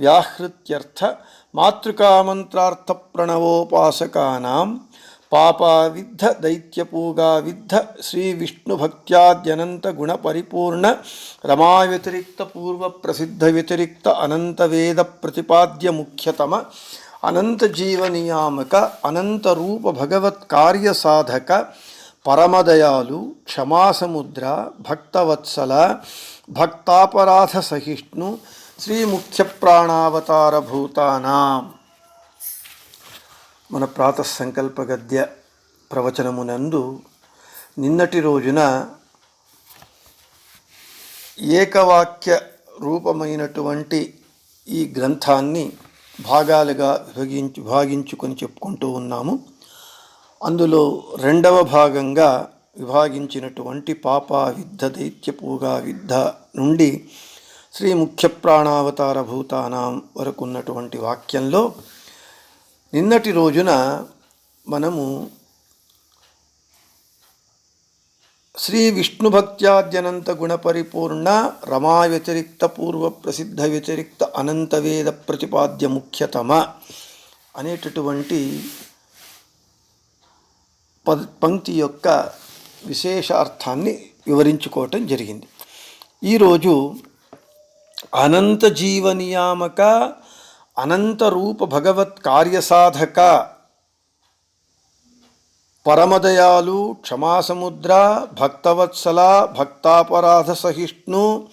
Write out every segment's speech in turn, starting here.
వ్యాహృత్యర్థ మాతృకామంత్రార్థ ప్రణవోపాసకానాం పాపావిద్ధ దైత్యపూగావిద్ధ శ్రీ విష్ణుభక్త్యాద్యనంత గుణపరిపూర్ణ రమా వ్యతిరిక్త పూర్వ ప్రసిద్ధ వ్యతిరిక్త అనంత వేద ప్రతిపాద్య ముఖ్యతమ అనంత జీవనియామక అనంత రూప భగవత్ కార్య సాధక పరమదయాలు క్షమాసముద్ర భక్తవత్సల భక్తాపరాధ సహిష్ణు శ్రీ ముఖ్య ప్రాణావతార భూతానాం మన ప్రాతసంకల్ప గద్య ప్రవచనమునందు నిన్నటి రోజున ఏకవాక్య రూపమైనటువంటి ఈ గ్రంథాన్ని భాగాలుగా విభగించు విభాగించుకొని చెప్పుకుంటూ ఉన్నాము. అందులో రెండవ భాగంగా విభాగించినటువంటి పాప విద్ధ దైత్యపూగా విద్ధ నుండి శ్రీ ముఖ్య ప్రాణావతార భూతానాం వరకు ఉన్నటువంటి వాక్యంలో నిన్నటి రోజున మనము శ్రీ విష్ణు భక్త్యాద్యనంత గుణపరిపూర్ణ రమా వ్యతిరిక్త పూర్వ ప్రసిద్ధ వ్యతిరిక్త అనంత వేద ప్రతిపాద్య ముఖ్యతమ అనేటటువంటి పద్ పంక్తి యొక్క విశేషార్థాన్ని వివరించుకోవటం జరిగింది. ఈరోజు అనంత జీవ నియామక అనంత రూప భగవత్ కార్యసాధక. పరమదయాలు క్షమాసముద్ర భక్తవత్సల భక్తాపరాధ సహిష్ణు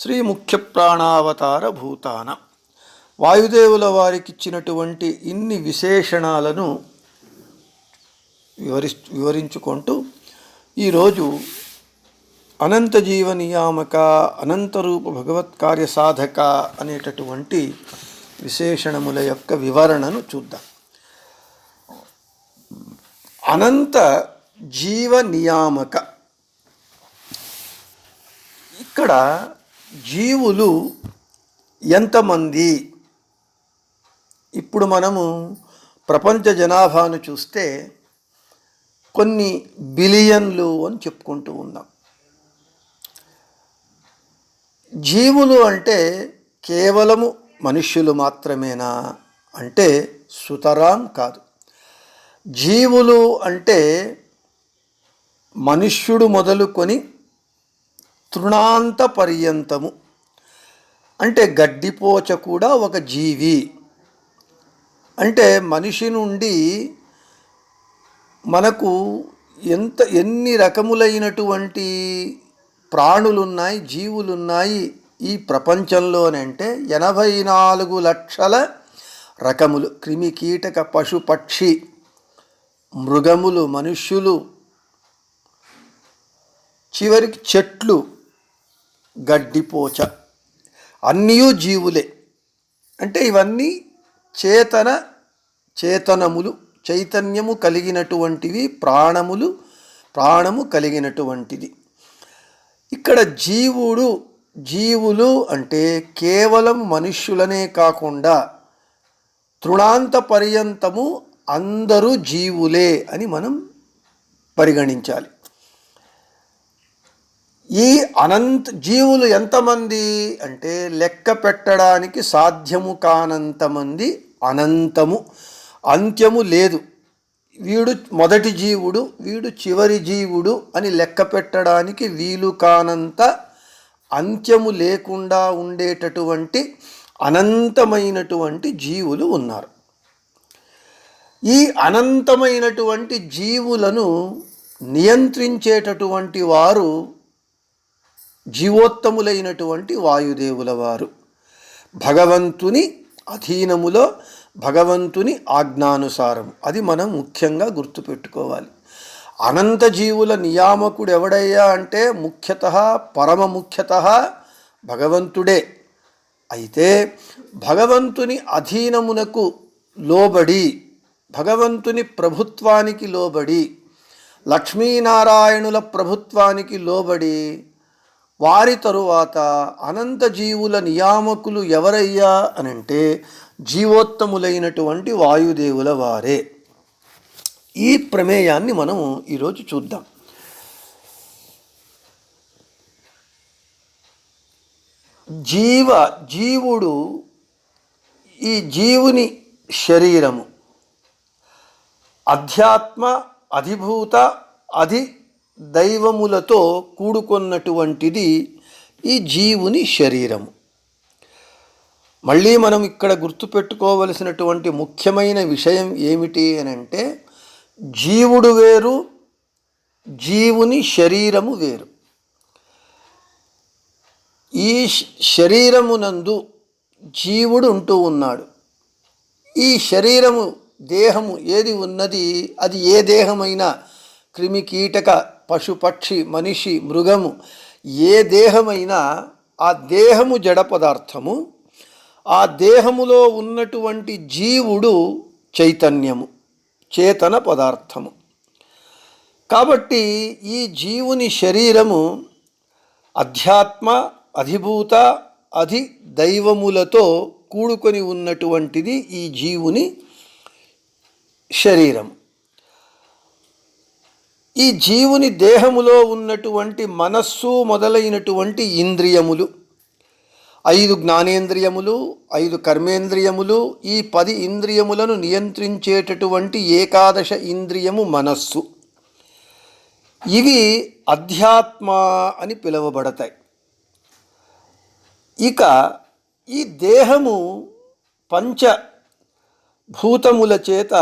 శ్రీ ముఖ్య ప్రాణావతార భూతాన. వాయుదేవుల వారికిచ్చినటువంటి ఇన్ని విశేషణాలను వివరి వివరించుకుంటూ ఈరోజు అనంత జీవ నియామక అనంత రూప భగవత్ కార్య సాధక అనేటటువంటి విశేషణముల యొక్క వివరణను చూద్దాం. అనంత జీవ నియామక. ఇక్కడ జీవులు ఎంతమంది? ఇప్పుడు మనము ప్రపంచ జనాభాను చూస్తే కొన్ని బిలియన్లు అని చెప్పుకుంటూ ఉన్నాం జీవులు అంటే కేవలము మనుష్యులు మాత్రమేనా? అంటే సుతరాం కాదు. జీవులు అంటే మనుష్యుడు మొదలుకొని తృణాంత పర్యంతము అంటే గడ్డిపోచ కూడా ఒక జీవి. అంటే మనిషి నుండి మనకు ఎంత ఎన్ని రకములైనటువంటి ప్రాణులున్నాయి జీవులున్నాయి ఈ ప్రపంచంలోనంటే ఎనభై నాలుగు లక్షల రకములు. క్రిమి కీటక పశు పక్షి మృగములు మనుష్యులు చివరికి చెట్లు గడ్డిపోచ అన్నీ జీవులే. అంటే ఇవన్నీ చేతన చేతనములు చైతన్యము కలిగినటువంటివి ప్రాణములు ప్రాణము కలిగినటువంటిది. ఇక్కడ జీవుడు జీవులు అంటే కేవలం మనుష్యులనే కాకుండా తృణాంత పర్యంతము అందరూ జీవులే అని మనం పరిగణించాలి. ఈ అనంత జీవులు ఎంతమంది అంటే లెక్క పెట్టడానికి సాధ్యము కానంతమంది అనంతము అంత్యము లేదు. వీడు మొదటి జీవుడు వీడు చివరి జీవుడు అని లెక్క పెట్టడానికి వీలు కానంత అంత్యము లేకుండా ఉండేటటువంటి అనంతమైనటువంటి జీవులు ఉన్నారు. ఈ అనంతమైనటువంటి జీవులను నియంత్రించేటటువంటి వారు జీవోత్తములైనటువంటి వాయుదేవుల వారు. భగవంతుని అధీనములో భగవంతుని ఆజ్ఞానుసారం. అది మనం ముఖ్యంగా గుర్తుపెట్టుకోవాలి. అనంత జీవుల నియామకుడు ఎవడయ్యా అంటే ముఖ్యత పరమ ముఖ్యత భగవంతుడే. అయితే భగవంతుని అధీనమునకు లోబడి భగవంతుని ప్రభుత్వానికి లోబడి లక్ష్మీనారాయణుల ప్రభుత్వానికి లోబడి వారి తరువాత అనంత జీవుల నియామకులు ఎవరయ్యా అనంటే జీవోత్తములైనటువంటి వాయుదేవుల వారే. ఈ ప్రమేయాన్ని మనం ఈరోజు చూద్దాం. జీవ జీవుడు ఈ జీవుని శరీరము. అధ్యాత్మ అధిభూత అధి దైవములతో కూడుకున్నటువంటిది ఈ జీవుని శరీరము. మళ్ళీ మనం ఇక్కడ గుర్తుపెట్టుకోవలసినటువంటి ముఖ్యమైన విషయం ఏమిటి అని అంటే జీవుడు వేరు జీవుని శరీరము వేరు. ఈ శరీరమునందు జీవుడు ఉంటూ ఉన్నాడు. ఈ శరీరము దేహము ఏది ఉన్నది అది ఏ దేహమైనా క్రిమి కీటక పశుపక్షి మనిషి మృగము ఏ దేహమైనా ఆ దేహము జడ పదార్థము ఆ దేహములో ఉన్నటువంటి జీవుడు చైతన్యము చేతన పదార్థము. కాబట్టి ఈ జీవుని శరీరము అధ్యాత్మ అధిభూత అధి దైవములతో కూడుకొని ఉన్నటువంటిది ఈ జీవుని శరీరం. ఈ జీవుని దేహములో ఉన్నటువంటి మనస్సు మొదలైనటువంటి ఇంద్రియములు ఐదు జ్ఞానేంద్రియములు ఐదు కర్మేంద్రియములు ఈ పది ఇంద్రియములను నియంత్రించేటటువంటి ఏకాదశ ఇంద్రియము మనస్సు. ఇవి అధ్యాత్మ అని పిలువబడతాయి. ఇక ఈ దేహము పంచ భూతముల చేత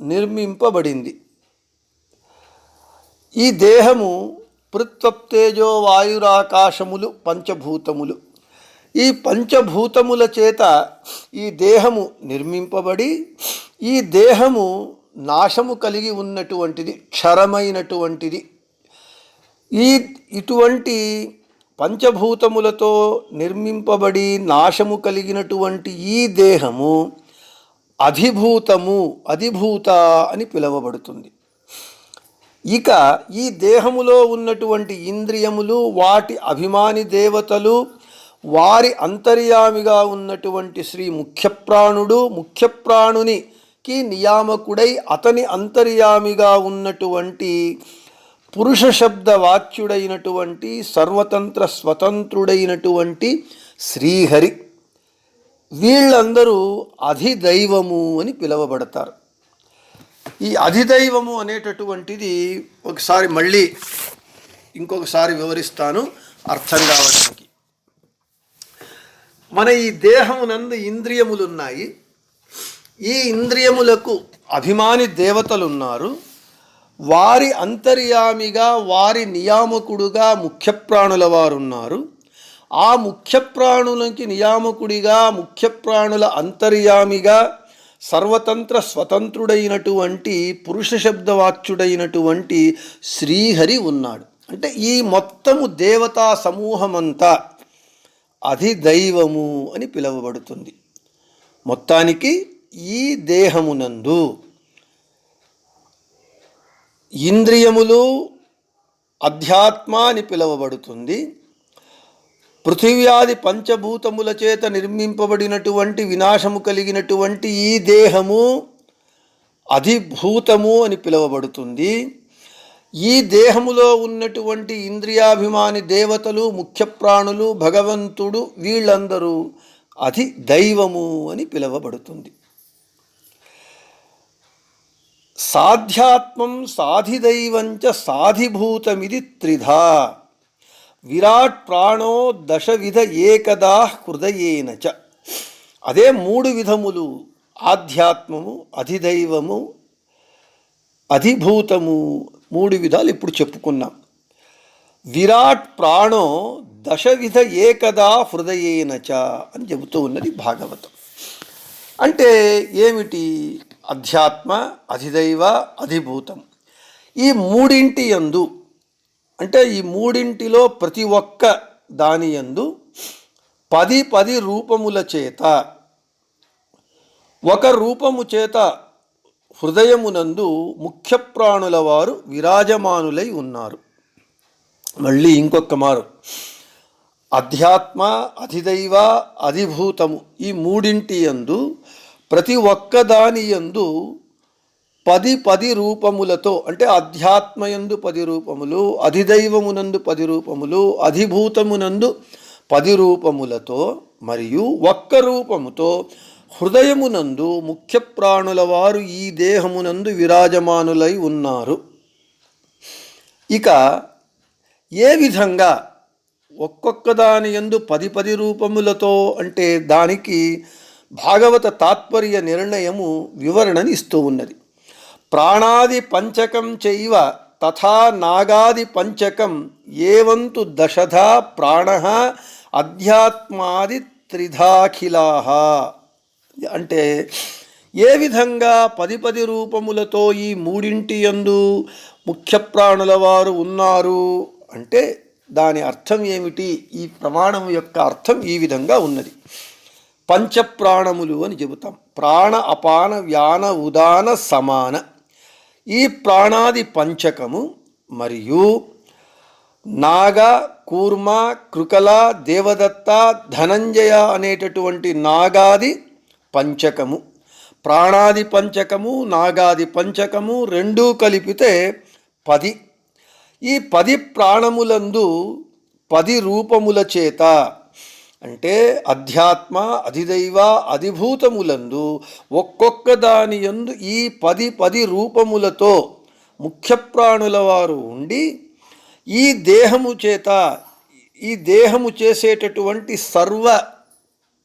నిర్మింపబడింది. ఈ దేహము పృత్వప్తేజో వాయురాకాశములు పంచభూతములు. ఈ పంచభూతముల చేత ఈ దేహము నిర్మింపబడి ఈ దేహము నాశము కలిగి ఉన్నటువంటిది క్షరమైనటువంటిది. ఈ ఇటువంటి పంచభూతములతో నిర్మింపబడి నాశము కలిగినటువంటి ఈ దేహము అధిభూతము అధిభూత అని పిలువబడుతుంది. ఇక ఈ దేహములో ఉన్నటువంటి ఇంద్రియములు వాటి అభిమాని దేవతలు వారి అంతర్యామిగా ఉన్నటువంటి శ్రీ ముఖ్యప్రాణుడు ముఖ్యప్రాణునికి నియామకుడై అతని అంతర్యామిగా ఉన్నటువంటి పురుష శబ్ద వాచ్యుడైనటువంటి సర్వతంత్ర స్వతంత్రుడైనటువంటి శ్రీహరి. వీళ్ళందరూ అధిదైవము అని పిలువబడతారు. ఈ అధిదైవము అనేటటువంటిది ఒకసారి మళ్ళీ ఇంకొకసారి వివరిస్తాను. అర్థం కావడానికి. మన ఈ దేహమునందు ఇంద్రియములు ఉన్నాయి ఈ ఇంద్రియములకు అభిమాని దేవతలున్నారు. వారి అంతర్యామిగా వారి నియామకుడుగా ముఖ్య ప్రాణుల వారు ఉన్నారు ఆ ముఖ్య ప్రాణులకి నియామకుడిగా ముఖ్య ప్రాణుల అంతర్యామిగా సర్వతంత్ర స్వతంత్రుడైనటువంటి పురుష శబ్దవాచ్యుడైనటువంటి శ్రీహరి ఉన్నాడు. అంటే ఈ మొత్తము దేవతా సమూహమంతా అధిదైవము అని పిలువబడుతుంది. మొత్తానికి ఈ దేహమునందు ఇంద్రియములు అధ్యాత్మ అని పిలువబడుతుంది. పృథివ్యాది పంచభూతముల చేత నిర్మింపబడినటువంటి వినాశము కలిగినటువంటి ఈ దేహము అధిభూతము అని పిలువబడుతుంది. ఈ దేహములో ఉన్నటువంటి ఇంద్రియాభిమాని దేవతలు ముఖ్య ప్రాణులు భగవంతుడు వీళ్ళందరూ అధి దైవము అని పిలువబడుతుంది. సాధ్యాత్మం సాధిదైవంచ సాధిభూతమిది త్రిధా. విరాట్ ప్రాణో దశవిధ ఏకదా హృదయేన చ. అదే మూడు విధములు ఆధ్యాత్మము అధిదైవము అధిభూతము మూడు విధాలు ఇప్పుడు చెప్పుకున్నాం. విరాట్ ప్రాణో దశవిధ ఏకదా హృదయేనచ అని చెబుతూ ఉన్నది భాగవతం. అంటే ఏమిటి? అధ్యాత్మ అధిదైవ అధిభూతం. ఈ మూడింటి యందు అంటే ఈ మూడింటిలో ప్రతి ఒక్క దాని యందు పది పది రూపముల చేత ఒక రూపము చేత హృదయమునందు ముఖ్య ప్రాణుల వారు విరాజమానులై ఉన్నారు. మళ్ళీ ఇంకొక మారు. అధ్యాత్మ అధిదైవ అధిభూతము ఈ మూడింటి యందు ప్రతి ఒక్కదాని యందు పది పది రూపములతో అంటే అధ్యాత్మయందు పది రూపములు అధిదైవమునందు పది రూపములు అధిభూతమునందు పది రూపములతో మరియు ఒక్క రూపముతో హృదయమునందు ముఖ్య ప్రాణుల వారు ఈ దేహమునందు విరాజమానులై ఉన్నారు. ఇక ఏ విధంగా ఒక్కొక్క దాని యందు పది పది రూపములతో అంటే దానికి భాగవత తాత్పర్య నిర్ణయము వివరణని ఇస్తూ ఉన్నది. ప్రాణాది పంచకం చైవ తథా నాగాది పంచకం ఏవంతు దశధా ప్రాణ అధ్యాత్మాది త్రిధాఖిలా. అంటే ఏ విధంగా పది పది రూపములతో ఈ మూడింటి యందు ముఖ్య ప్రాణుల వారు ఉన్నారు అంటే దాని అర్థం ఏమిటి? ఈ ప్రమాణం యొక్క అర్థం ఈ విధంగా ఉన్నది. పంచప్రాణములు అని చెబుతాం. ప్రాణ అపాన వ్యాన ఉదాన సమాన. ఈ ప్రాణాది పంచకము మరియు నాగ కూర్మ కృకల దేవదత్త ధనంజయ అనేటటువంటి నాగాది పంచకము. ప్రాణాది పంచకము నాగాది పంచకము రెండూ కలిపితే పది. ఈ పది ప్రాణములందు పది రూపముల చేత అంటే అధ్యాత్మ అధిదైవ అధిభూతములందు ఒక్కొక్క దాని యందు ఈ పది పది రూపములతో ముఖ్య ప్రాణుల వారు ఉండి ఈ దేహము చేత ఈ దేహము చేసేటటువంటి సర్వ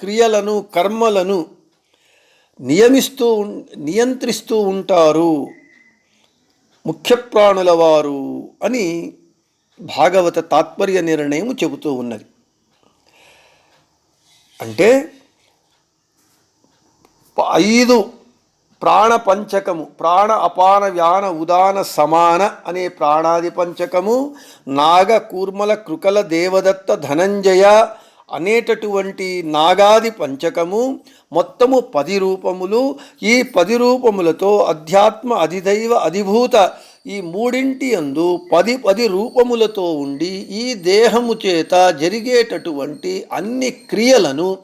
క్రియలను కర్మలను నియమిస్తూ నియంత్రిస్తూ ఉంటారు ముఖ్య ప్రాణుల వారు అని భాగవత తాత్పర్య నిర్ణయం చెబుతూ ఉన్నది. అంటే ఐదు ప్రాణ పంచకము ప్రాణ అపాన వ్యాన ఉదాన సమాన అనే ప్రాణాది పంచకము నాగ కూర్మల కృకల దేవదత్త ధనంజయ అనేటటువంటి నాగాది పంచకము మొత్తము పది రూపములు. ఈ పది రూపములతో అధ్యాత్మ అధిదైవ అధిభూత ఈ మూడింటి యందు పది పది రూపములతో ఉండి ఈ దేహము చేత జరిగేటటువంటి అన్ని క్రియలను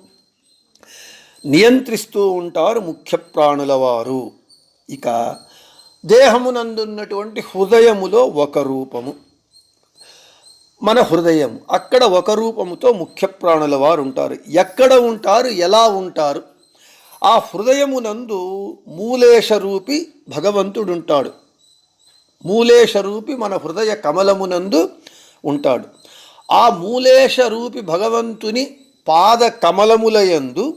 నియంత్రిస్తూ ఉంటారు ముఖ్య ప్రాణుల వారు. ఇక దేహమునందున్నటువంటి హృదయములో ఒక రూపము. మన హృదయం అక్కడ ఒక రూపముతో ముఖ్య ప్రాణుల వారు ఉంటారు ఎక్కడ ఉంటారు? ఎలా ఉంటారు? ఆ హృదయమునందు మూలేశ రూపి భగవంతుడు ఉంటాడు మూలేశ రూపి మన హృదయ కమలమునందు ఉంటాడు. ఆ మూలేశ రూపి భగవంతుని పాద కమలములయందు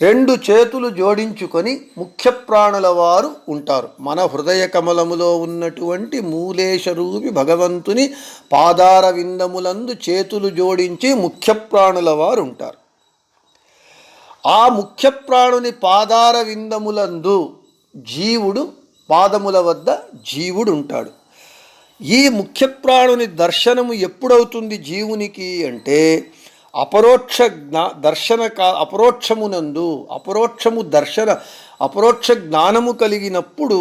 రెండు చేతులు జోడించుకొని ముఖ్య ప్రాణుల వారు ఉంటారు. మన హృదయ కమలములో ఉన్నటువంటి మూలేశ రూపి భగవంతుని పాదార విందములందు చేతులు జోడించి ముఖ్య ప్రాణుల వారు ఉంటారు. ఆ ముఖ్య ప్రాణుని పాదార విందములందు జీవుడు పాదముల వద్ద జీవుడు ఉంటాడు. ఈ ముఖ్య ప్రాణుని దర్శనము ఎప్పుడవుతుంది జీవునికి అంటే అపరోక్ష జ్ఞా దర్శన కా అపరోక్షమునందు అపరోక్షము దర్శన అపరోక్ష జ్ఞానము కలిగినప్పుడు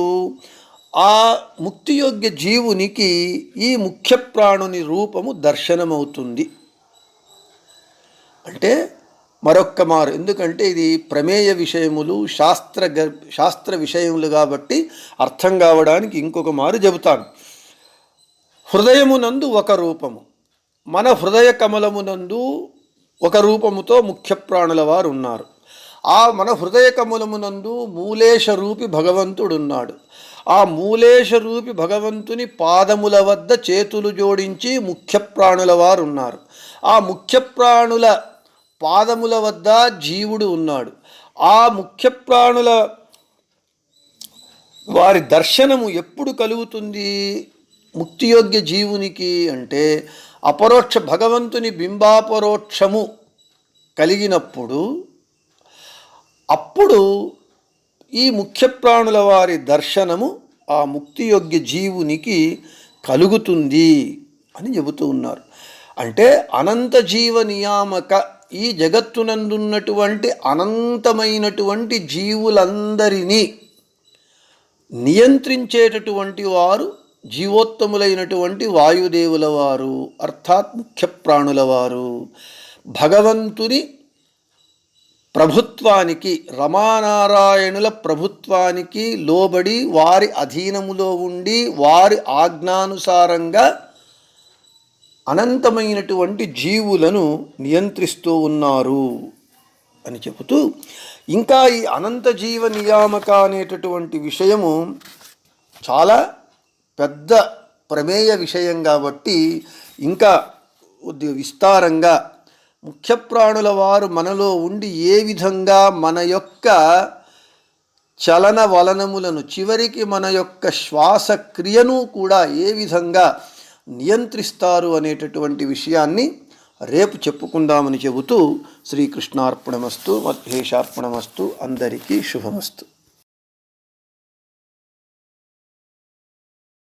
ఆ ముక్తియోగ్య జీవునికి ఈ ముఖ్య ప్రాణుని రూపము దర్శనమవుతుంది. అంటే మరొక్క మారు ఎందుకంటే ఇది ప్రమేయ విషయములు శాస్త్ర శాస్త్ర విషయములు కాబట్టి అర్థం కావడానికి ఇంకొక మారు చెబుతాను. హృదయమునందు ఒక రూపము. మన హృదయ కమలమునందు ఒక రూపముతో ముఖ్య ప్రాణుల వారు ఉన్నారు ఆ మన హృదయ కమలమునందు మూలేశ రూపి భగవంతుడున్నాడు. ఆ మూలేశ రూపి భగవంతుని పాదముల వద్ద చేతులు జోడించి ముఖ్య ప్రాణుల వారు ఉన్నారు ఆ ముఖ్య ప్రాణుల పాదముల వద్ద జీవుడు ఉన్నాడు. ఆ ముఖ్య ప్రాణుల వారి దర్శనము ఎప్పుడు కలుగుతుంది? ముక్తియోగ్య జీవునికి అంటే అపరోక్ష భగవంతుని బింబాపరోక్షము కలిగినప్పుడు అప్పుడు ఈ ముఖ్య ప్రాణుల వారి దర్శనము ఆ ముక్తియోగ్య జీవునికి కలుగుతుంది అని చెబుతూ ఉన్నారు. అంటే అనంత జీవ నియామక ఈ జగత్తునందున్నటువంటి అనంతమైనటువంటి జీవులందరినీ నియంత్రించేటటువంటి వారు జీవోత్తములైనటువంటి వాయుదేవుల వారు అర్థాత్ ముఖ్య ప్రాణుల వారు భగవంతుని ప్రభుత్వానికి రమానారాయణుల ప్రభుత్వానికి లోబడి వారి అధీనములో ఉండి వారి ఆజ్ఞానుసారంగా అనంతమైనటువంటి జీవులను నియంత్రిస్తూ ఉన్నారు అని చెబుతూ ఇంకా ఈ అనంత జీవ నియామక అనేటటువంటి విషయము చాలా పెద్ద ప్రమేయ విషయం కాబట్టి ఇంకా విస్తారంగా ముఖ్య ప్రాణుల వారు మనలో ఉండి ఏ విధంగా మన యొక్క చలన వలనములను చివరికి మన యొక్క శ్వాసక్రియను కూడా ఏ విధంగా నియంత్రిస్తారు అనేటటువంటి విషయాన్ని రేపు చెప్పుకుందామని చెబుతూ శ్రీకృష్ణార్పణమస్తు మధ్యేషార్పణమస్తు అందరికీ శుభమస్తు.